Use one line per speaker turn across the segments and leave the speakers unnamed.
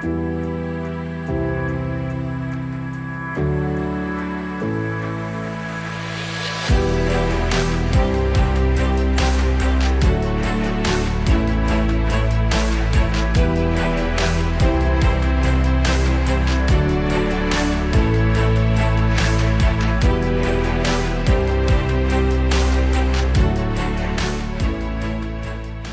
Thank you.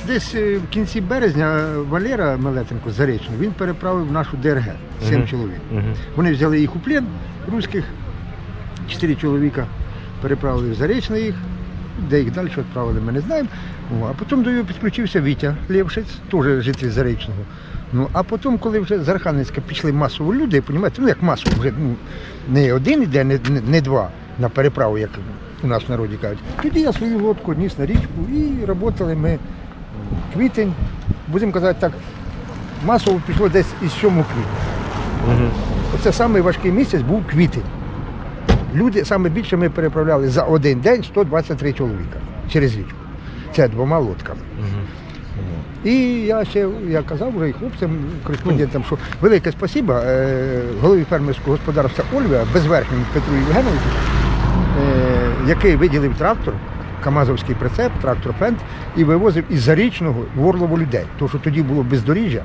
Десь е, в кінці березня Валера Мелетенко з Заречного, він переправив нашу ДРГ, сім
Мгм.
чоловік.
Мгм.
Вони взяли їх у плен, руських, чотири чоловіка переправили в Заречне їх, де їх далі відправили, ми не знаємо. А потім до його підключився Вітя Лєвшиць, теж житель Заречного. Ну, а потім, коли вже з Архангельська пішли масово люди, розумієте, ну як масово, вже ну, не один іде, не, не, не два на переправу, як у нас в народі кажуть. Тоді я свою лодку ніс на річку і працювали ми квітень, будемо казати так, масово пішло десь із 7 квітня.
Мгм.
Оце самий важкий місяць був квітень. Люди саме більше ми переправляли за один день 123 чоловіка через річку. Це двома лодками.
Мгм.
І я ще я казав вже і хлопцям, кореспондентам, що велике спасибо е, голові фермерського господарства Ольві, безверхньому Петру Євгеновичу, е, який виділив трактор, Камазовський прицеп, трактор Фент, і вивозив із Зарічного в Орлово людей. Тому що тоді було бездоріжжя,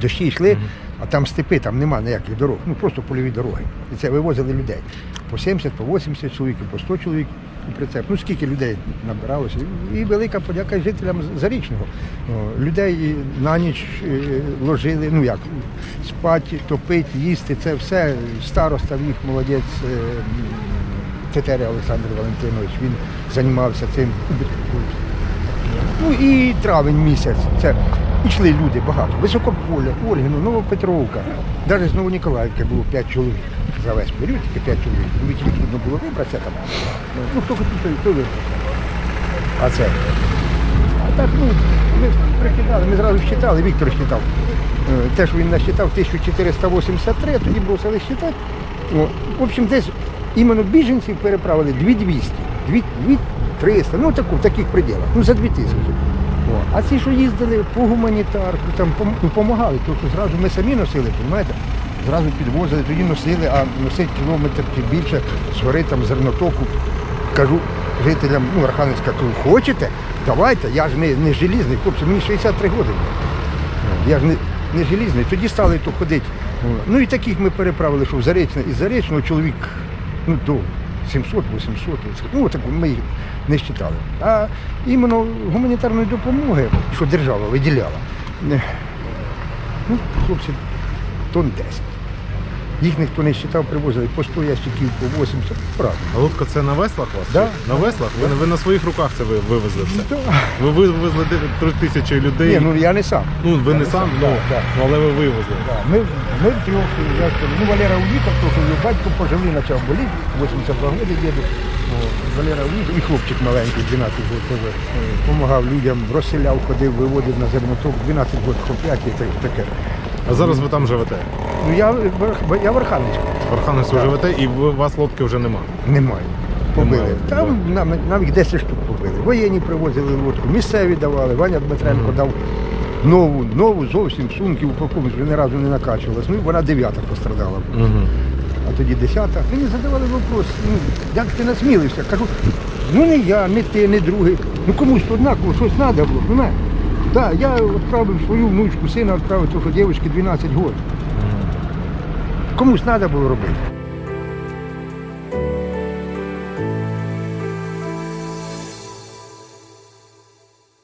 дощі йшли, а там степи, там нема ніяких дорог, ну просто польові дороги. І це вивозили людей. По 70, по 80 чоловік, по 100 чоловік у прицеп. Ну скільки людей набиралося. І велика подяка жителям Зарічного. Людей на ніч е, ложили, ну як, спати, топити, їсти, це все. Староста в їх молодець. Тетеря Олександр Валентинович, він займався цим. Ну і травень місяць. Це йшли люди багато. Високополя, Ольгіно, Новопетровка. Навіть з Новоніколаївки було 5 чоловік. За весь період тільки 5 чоловік. Ну, їх трудно було вибратися там. Ну, хто хотів, той, той вибрався. А це. А так, ну, ми прикидали, ми зразу считали, Віктор считав. Е, Те, що він насчитав 1483, тоді бросили считати. В общем, десь іменно біженців переправили 2200, 2300, ну таку, в таких пределах, ну за 2000. О, а ці, що їздили по гуманітарку, там пом- ну, тому що зразу ми самі носили, розумієте? Зразу підвозили, тоді носили, а носить кілометр чи більше гори там зернотоку. Кажу жителям ну, Архангельська, кажу, хочете? Давайте, я ж не, не желізний, хлопці, мені 63 роки. Я ж не, не желізний. Тоді стали то ходити. Ну і таких ми переправили, що в Заречне, із Заречного чоловік ну, до 700, 800, ну так ми їх не вважали. А іменно гуманітарної допомоги, що держава виділяла, ну, хлопці, тон 10. Їх ніхто не вважав, привозили по 100 ящиків, по 80, правда.
А лодка це на веслах у вас?
Да.
На веслах? Ви, ви на своїх руках це ви вивезли все?
Да.
Ви вивезли де- три тисячі людей.
Ні, ну я не сам.
Ну, ви не
Я
сам,
да,
ну,
да.
ну, але ви вивезли.
Да, Ми, ми трьох, я ж кажу, ну Валера уїхав, його батько поживий почав боліти, 82 роки діду. Валера уїхав, і хлопчик маленький, 12 років теж, допомагав людям, розселяв, ходив, виводив на зерноток, 12 років, хлоп'яки, таке.
А зараз ви там живете.
Ну я, в- я в Архангельську,
В Архангельську
Так.
живете і у вас лодки вже нема.
немає. Побили.
Немає,
Там нам, навіть 10 штук побили. Воєнні привозили лодку, місцеві давали, Ваня Дмитренко дав нову, нову зовсім сумки упаковку, вже ні разу не накачувалась. Ну і вона дев'ята пострадала.
Угу.
а тоді десята. Мені задавали вопрос, ну, як ти насмілився? Кажу, ну не я, не ти, не другий. Ну комусь однаково щось треба було. Так, я відправив свою внучку, сина відправив, тому що дівчинці 12 років. Комусь треба було робити.